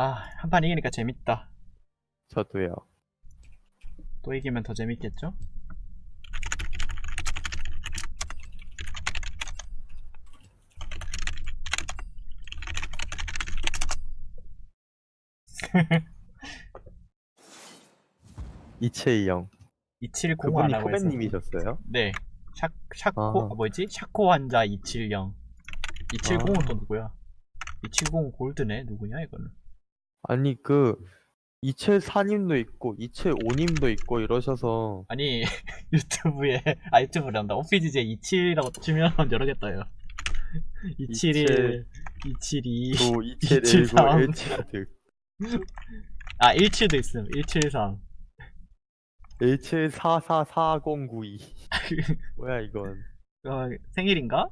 아, 한 판 이기니까 재밌다. 저도요. 또 이기면 더 재밌겠죠? 이채이 형. 270 그분이 하라고 해서. 코벤님이셨어요? 네. 샤, 샤코, 아. 아, 뭐였지? 샤코 환자 270. 270은 아. 또 누구야? 270 골드네? 누구냐, 이거는? 아니 그 이채사님도 있고 이채오님도 있고 이러셔서 아니, 유튜브에, 아, 유튜브란다. 오피디제 27이라고 치면 여러 개 떠요. 271, 272, 또 이채 273. 내고 H 아, 17도 있음. 173. H744092 뭐야 이건 어, 생일인가?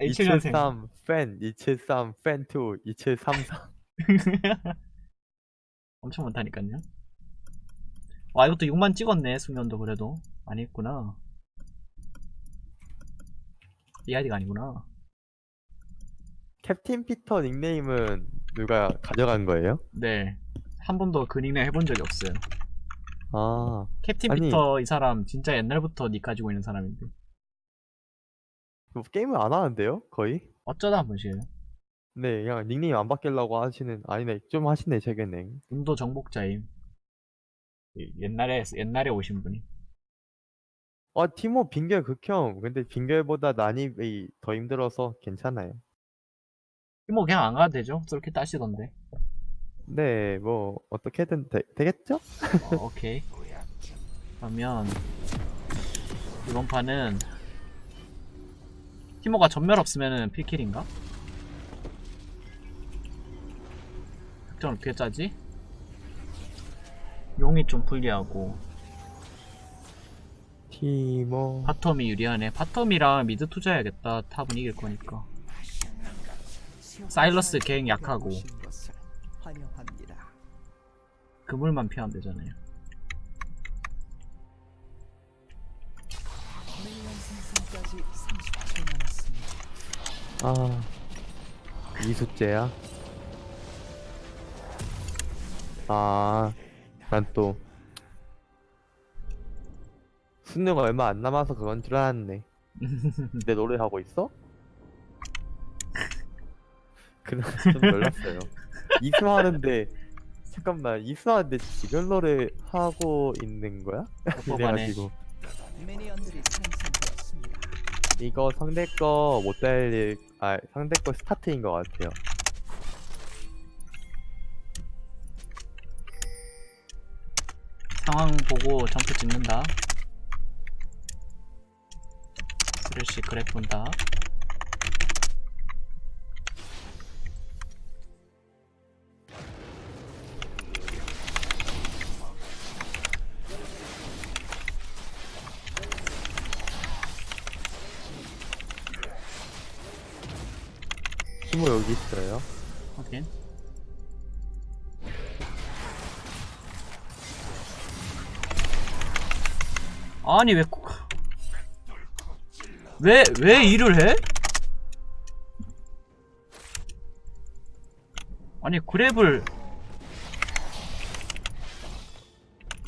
27년생. 273 팬, 273 팬2, 2733 엄청 많다니까요. 와, 이것도 6만 찍었네, 숙련도 그래도. 많이 했구나. 이 아이디가 아니구나. 캡틴 피터 닉네임은 누가 가져간 거예요? 네. 한 번도 그 닉네임 해본 적이 없어요. 아 캡틴 아니. 피터 이 사람 진짜 옛날부터 닉 가지고 있는 사람인데. 뭐 게임을 안 하는데요? 거의? 어쩌다 한 번씩 해요. 네 그냥 닉네임 안 바뀌려고 하시는 아니네 좀 하시네 최근에 운도 정복자임. 이 옛날에, 옛날에 오신 분이. 아 티모 빙결 극혐 근데 빙결보다 난입이 더 힘들어서 괜찮아요 뭐 그냥 안 가도 되죠? 저렇게 따시던데. 네 뭐 어떻게든 되, 되겠죠? 어, 오케이. 그러면 이번 판은 티모가 전멸 없으면은 필킬인가? 특전 어떻게 짜지? 용이 좀 불리하고 티모 바텀이 유리하네. 바텀이랑 미드 투자해야겠다. 탑은 이길 거니까. 사일러스 갱 약하고. 그물만 피하면 되잖아요. 미니언 생성까지 30초 남았습니다. 아 이수재야? 아 난 또 수능 얼마 안 남아서 그건 줄 알았네 내 노래 하고 있어? 그래 좀 놀랐어요 이수하는데 잠깐만 이수하는데 지금 노래 하고 있는 거야? 뽑아내. 이래가지고 미니언들이 생성되었습니다. 이거 상대 거 못 달릴 아 상대 거 스타트인 것 같아요 상황 보고 점프 찍는다. 스레시 그래 본다. 아니 왜 꼭- 왜, 왜 일을 해? 아니 그랩을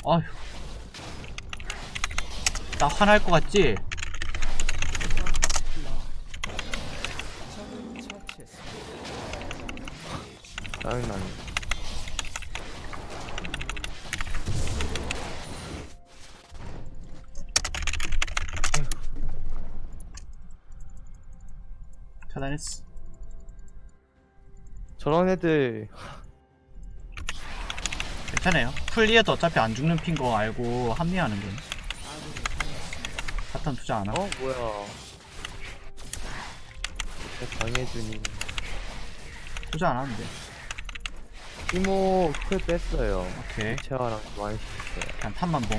아휴 나 화날 것 같지? 짜증나네 차단했어. 저런 애들. 괜찮아요. 풀리에도 어차피 안 죽는 핀 거 알고 합리하는 당했습니다. 바텀 투자 안 하고. 어 뭐야. 방해준이 투자 안 하는데 티모 풀 뺐어요. 오케이. 채화랑 교환시켰어요? 그냥 탑만 봄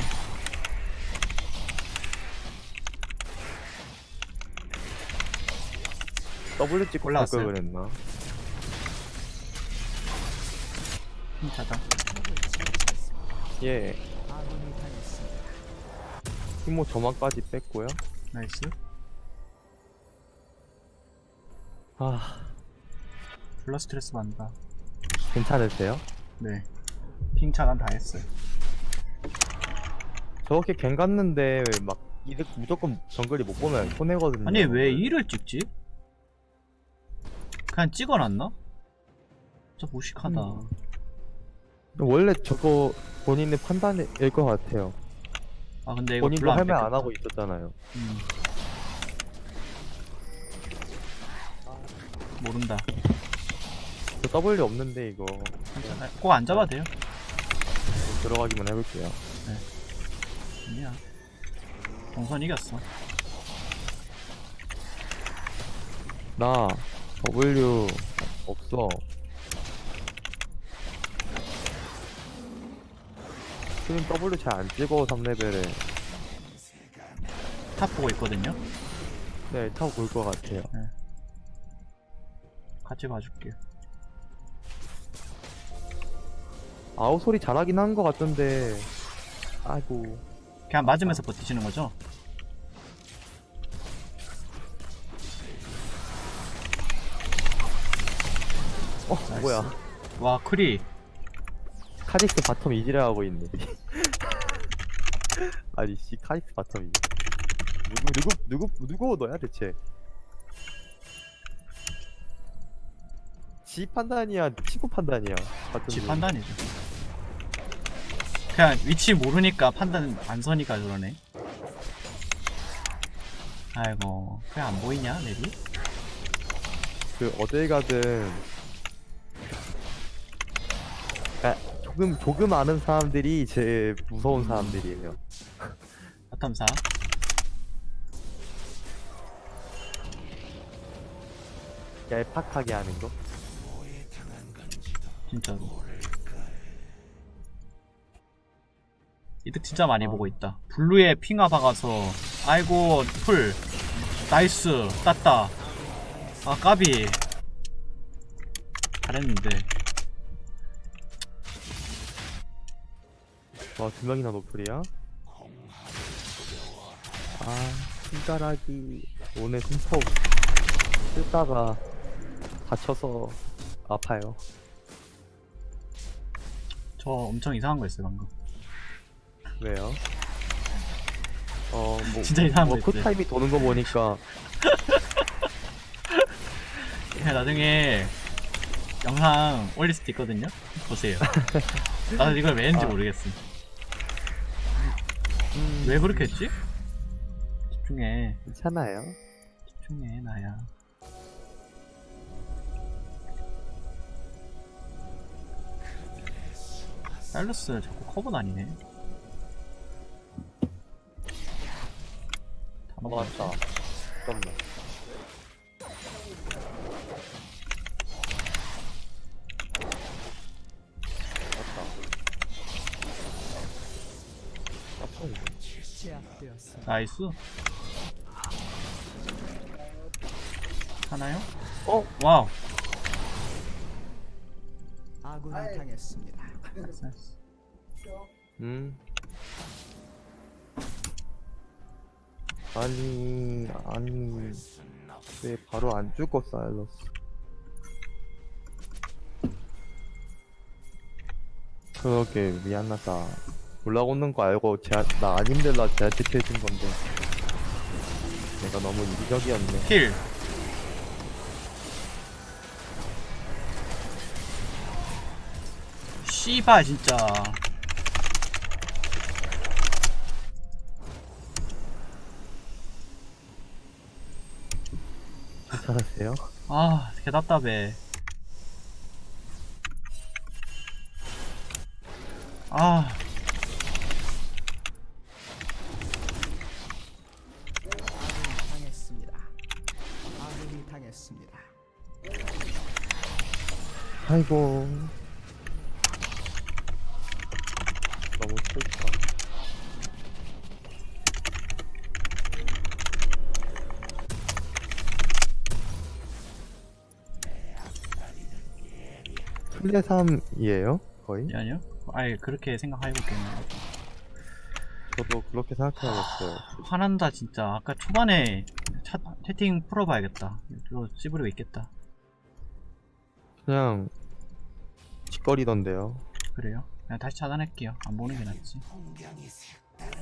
W 찍고 갈 올라왔어요. 걸 그랬나? 처치했습니다. 예. 티모 저만까지 뺐고요 나이스 아 졸라 스트레스 받는다 괜찮으세요? 네. 핑 차단 다 했어요. 저렇게 갱 갔는데 막 이득 무조건 정글이 못 보면 손해거든요. 아니 왜 1을 찍지? 그냥 찍어놨나? 진짜 무식하다. 음. 원래 저거 본인의 판단일 것 같아요. 아 근데 이거 본인도 별로 안 할말 안. 하고 있었잖아요. 음. 모른다. 저 W 없는데 이거 꼭안 잡아도 돼요. 들어가기만 해볼게요. 아니야. 동선 이겼어. 나 W 없어. 지금 W 잘 안 찍어 3레벨에. 탑 보고 있거든요. 네, 타고 볼것 같아요. 같이 봐줄게요. 아우 소리 잘하긴 한 것 같던데. 아이고. 그냥 맞으면서 버티시는 거죠? 뭐야? 와 크리. 카직스 바텀 이지랄 하고 있네. 아니 씨 카직스 바텀 이. 누구 누구 누구 누구 너야 대체? 지 판단이야, 친구 판단이야. 바텀 지 이. 판단이죠. 그냥 위치 모르니까 판단 안 서니까 그러네. 아이고 그냥 안 보이냐 맵이? 그 어딜 가든 조금 조금 아는 사람들이 제일 무서운 사람들이에요. 바텀사. 얄팍하게 하는 거. 진짜로. 이득 진짜 많이 보고 있다. 블루에 핑화 박아서 아이고 풀 나이스 땄다. 아 까비 잘했는데 와, 두 명이나 노플이야? 아, 손가락이 오늘 손톱 쓰다가 다쳐서 아파요. 저 엄청 이상한 거 있어요 방금. 왜요? 어, 뭐, 진짜 이상한 뭐거 있지. 쿨타임이 도는 거 보니까 그냥 나중에 영상 올릴 수도 있거든요. 보세요. 나도 이걸 왜 했는지 아. 모르겠음. 음, 왜 그렇게 했지? 집중해. 괜찮아요. 집중해 나야. 사일러스 자꾸 커버 다니네. 다 아, 먹었지? 맞다. 잠깐만. 나이스. 하나요? 어? 와우. 아군이 당했습니다. 나이스. 음. 아니, 아니. 왜 바로 안 죽어, 사일러스? 그러게, 미안하다. 올라오는 거 알고, 제, 나안 힘들라 제한테 해준 건데. 내가 너무 이기적이었네. 힐. 씨바 진짜. 괜찮으세요? 아, 개 답답해. 아, 아이고. 너무 슬퍼. 플레 3이에요? 거의? 아니요? 아예 그렇게 생각해볼게요. 저도 그렇게 생각해야겠어요. 화난다 진짜. 아까 초반에 차, 채팅 풀어봐야겠다. 이거 찌부리고 있겠다. 그냥 짓거리던데요. 그래요? 그냥 다시 차단할게요. 안 보는 게 낫지.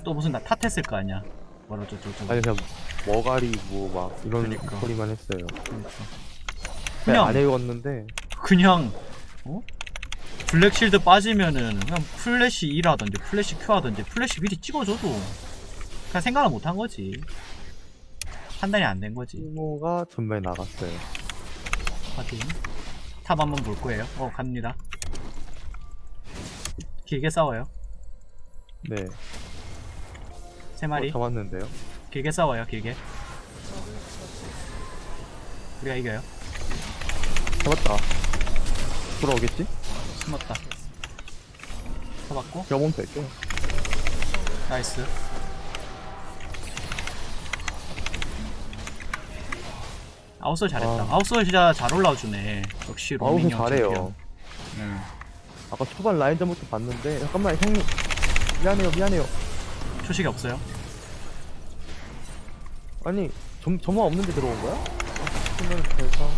또 무슨 나 탓했을 거 아니야. 뭐라 저저저. 아니 그냥 머가리 뭐 막 이런 그러니까. 짓거리만 했어요. 그러니까. 그냥 그냥 안 읽었는데 그냥 어? 블랙실드 빠지면은 그냥 플래시 2 하던지 플래시 Q 하던지 플래시 미리 찍어줘도 그냥 생각을 못 한 거지. 판단이 안 된 거지. 티모가 전멸 나갔어요. 확인. 탑 한번 볼 거예요. 어, 갑니다. 길게 싸워요. 네. 세 마리. 어, 잡았는데요. 길게 싸워요, 길게. 우리가 이겨요. 잡았다. 돌아오겠지? 숨었다. 잡았고. 여보면 될게. 나이스. 아웃솔 잘했다. 아. 아웃솔 진짜 잘 올라와주네. 역시 형 잘해요. 챔피언. 응. 아까 초반 라인전부터 봤는데 잠깐만 형님 미안해요 미안해요. 초식이 없어요. 아니 점 점화 없는데 들어온 거야? 아, 그러면 될까?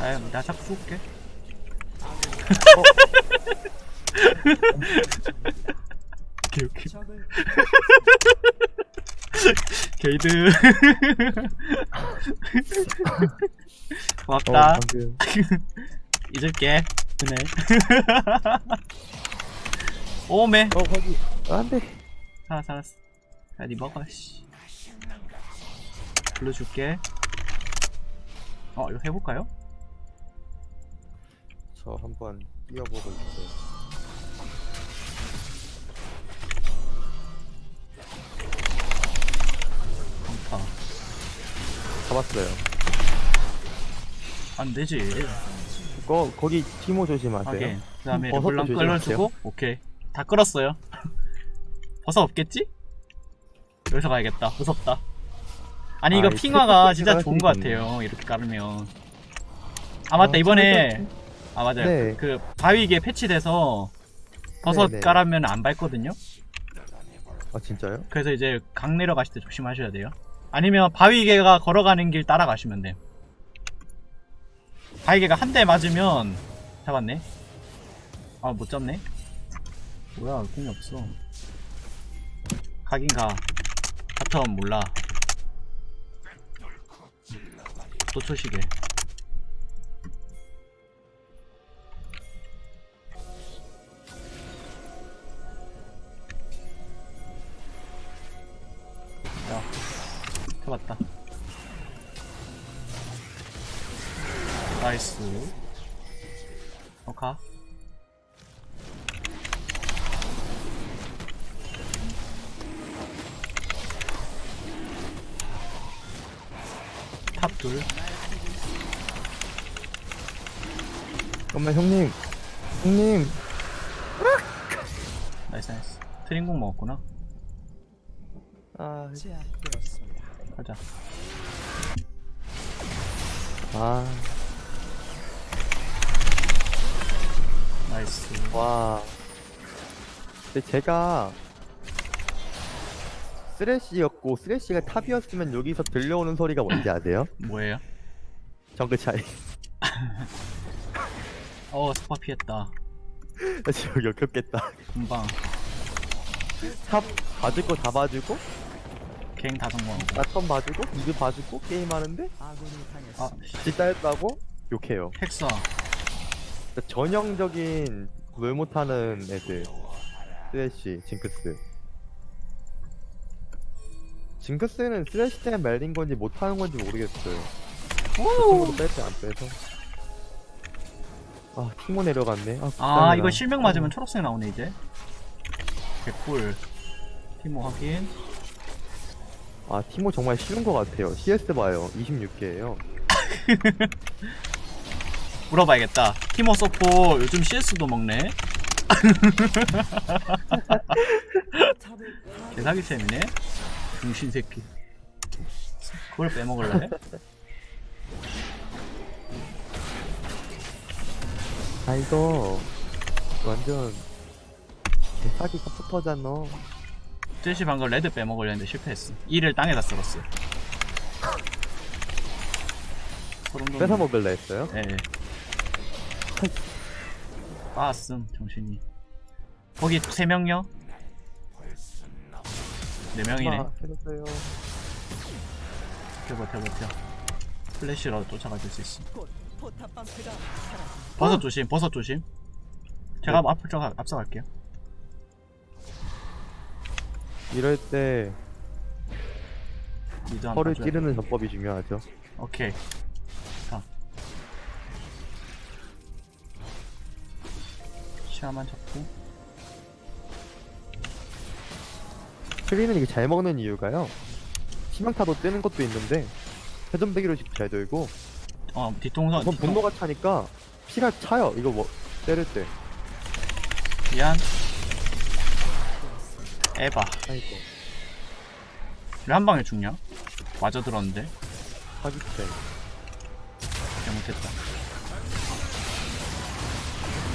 아유, 내가 자꾸 쏠게. 오케이, 오케이. 적을 게이드. 어 고맙다. 방금 잊을게. 그네. 오메. 어 거기 아, 안돼. 살았어, 살았어. 야, 니 먹어, 씨. 불러줄게. 어, 이거 해볼까요? 저 한번 뛰어보고 있어요. 잡았어요. 안 되지. 거 거기 티모 조심하세요. 그 다음에 버섯도 르블랑 조심하세요. 끌어주고, 오케이. 다 끌었어요. 버섯 없겠지? 여기서 가야겠다. 무섭다. 아니, 이거 아, 이 핑화가 진짜 좋은 것. 같아요. 이렇게 깔으면. 아, 맞다. 아, 이번에, 참, 아, 맞아요. 네. 그, 바위기에 패치돼서 버섯 네, 네. 깔으면 안 밟거든요? 아 진짜요? 그래서 이제 강 내려가실 때 조심하셔야 돼요. 아니면 바위개가 걸어가는 길 따라가시면 돼요. 바위개가 한 대 맞으면 잡았네. 아 못 잡네. 뭐야 꿈이 없어. 가긴 가. 바텀 몰라. 또 초시계. 탑 둘. 잠깐만 형님 형님 나이스, 나이스. 트링공 먹었구나. 아. 가자. 아, 나이스. 와. 근데 제가 쓰레쉬였고 쓰레쉬가 탑이었으면 여기서 들려오는 소리가 뭔지 아세요? 뭐예요? 정글 차이. 어, 스파 피했다. 지금 역겹겠다. 금방. 탑 봐줄 거다 봐주고 갱 다 성공하고. 나턴 봐주고 미드 봐주고 게임 하는데 아군이 아. 뒷따였다고 욕해요. 헥사. 진짜 전형적인 물 못하는 애들. 쓰레쉬, 징크스. 징크스는 쓰레쉬 때문에 말린 건지 못하는 건지 모르겠어요. 그 친구도 뺄때안 빼서. 아, 티모 내려갔네. 아, 아. 이거 실명 맞으면 초록색 나오네, 이제. 개꿀. 티모 확인. 아, 티모 정말 쉬운 것 같아요. CS 봐요. 26개예요. 물어봐야겠다. 티모 서포 요즘 CS도 먹네? 개사기 셈이네? 중신 새끼. 그걸 빼먹을래? 아, 이거 완전 개사기가 붙어잖아. 제시 방금 레드 빼먹으려 했는데 실패했어. 이를 땅에다 썰었어. 소름 돋네. 뺏어 먹을래 했어요? 예. 예. 빠았음 정신이. 거기 세 명요? 네 명이네. 아, 해줬어요. 버텨 버텨 버텨. 플래시라도 쫓아가줄 수 있어. 버섯 조심, 버섯 조심. 제가 앞을 좀 앞서갈게요. 이럴 때 미드 한 찌르는 전법이 중요하죠. 오케이. 자. 시야만 잡고. 트리는 이게 잘 먹는 이유가요. 치명타도 뜨는 것도 있는데 회전배기로씩 잘 돌고 어, 뒤통수. 그건 분노가 차니까 피가 차요. 이거 뭐 때릴 때. 미안. 에바. 아이고 왜한 방에 죽냐? 맞아 들었는데. 사기체. 잘못했다.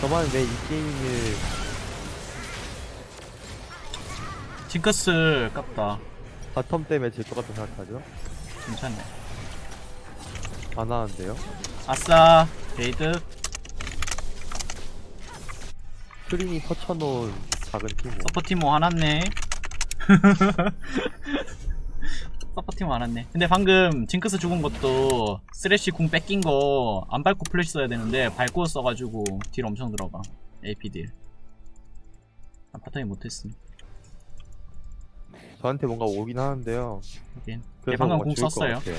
저만 왜 이 게임을 징크스 깝다. 바텀 때문에 질 것 같다 생각하죠? 괜찮네. 안 하는데요? 아싸. 게이드. 트린이 퍼쳐놓은 작은 팀. 서퍼티모 화났네. 서퍼티모 화났네. 근데 방금 징크스 죽은 것도 쓰레쉬 궁 뺏긴 거 안 밟고 플래시 써야 되는데 밟고 써가지고 딜 엄청 들어가. AP 딜. 아, 파턴이 못했음. 저한테 뭔가 오긴 하는데요. 하긴. 그래서 네, 방금 뭔가 궁 죽을 것 썼어요. 같아요.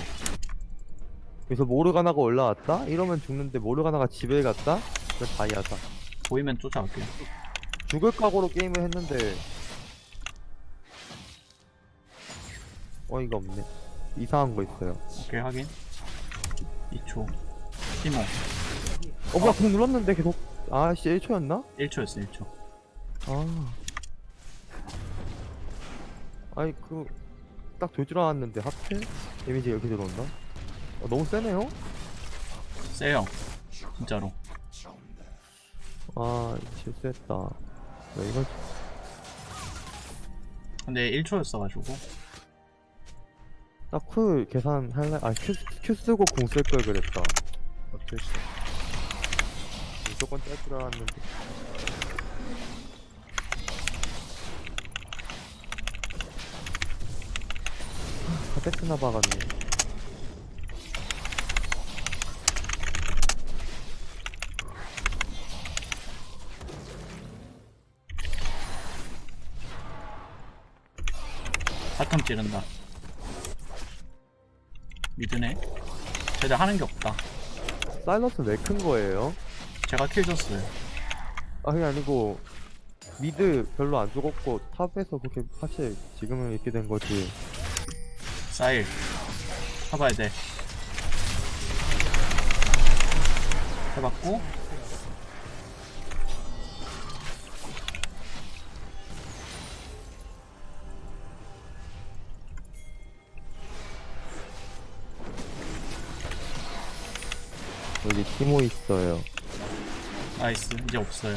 그래서 모르가나가 올라왔다? 이러면 죽는데 모르가나가 집에 갔다? 그럼 다이아다. 보이면 쫓아갈게요. 죽을 각오로 게임을 했는데 어이가 없네. 이상한 거 있어요. 오케이, 확인. 2초. 티모. 어, 뭐야, 공 눌렀는데 계속. 아씨, 1초였나? 1초였어, 1초. 아. 아니, 그, 딱돌줄 알았는데, 하필? 데미지가 이렇게 들어온다? 어, 너무 세네요? 세요. 진짜로. 아, 실수했다. 왜 이걸, 근데 1초였어가지고. 딱쿨 계산할래? 아, 큐, 큐 쓰고 궁쓸걸 그랬다. 어쩔 수. 무조건 짤 줄 알았는데. 카페트나 박았네. 바텀 찌른다. 미드네. 쟤들 하는 게 없다. 사일러스 왜 큰 거예요? 제가 킬 줬어요. 아, 그게 아니고, 미드 별로 안 죽었고, 탑에서 그렇게 사실 지금은 이렇게 된 거지. 사일. 해봐야 돼. 해봤고. 여기 티모 있어요. 나이스. 이제 없어요.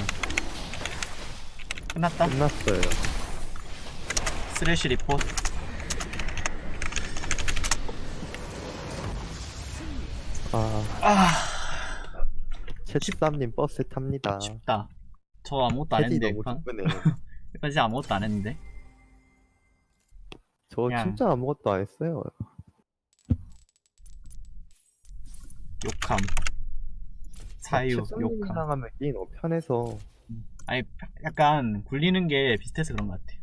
끝났다. 끝났어요. 쓰레쉬 리포트. 아, 아, 채집삼님 버스 탑니다. 쉽다. 저 아무것도 안 했는데. 너무 이건 기쁘네. 이건 진짜 아무것도 안 했는데. 저 그냥- 진짜 아무것도 안 했어요. 욕함. 사유, 욕함. 채집삼님이랑 하면 게임 너무 편해서. 아니, 약간 굴리는 게 비슷해서 그런 것 같아.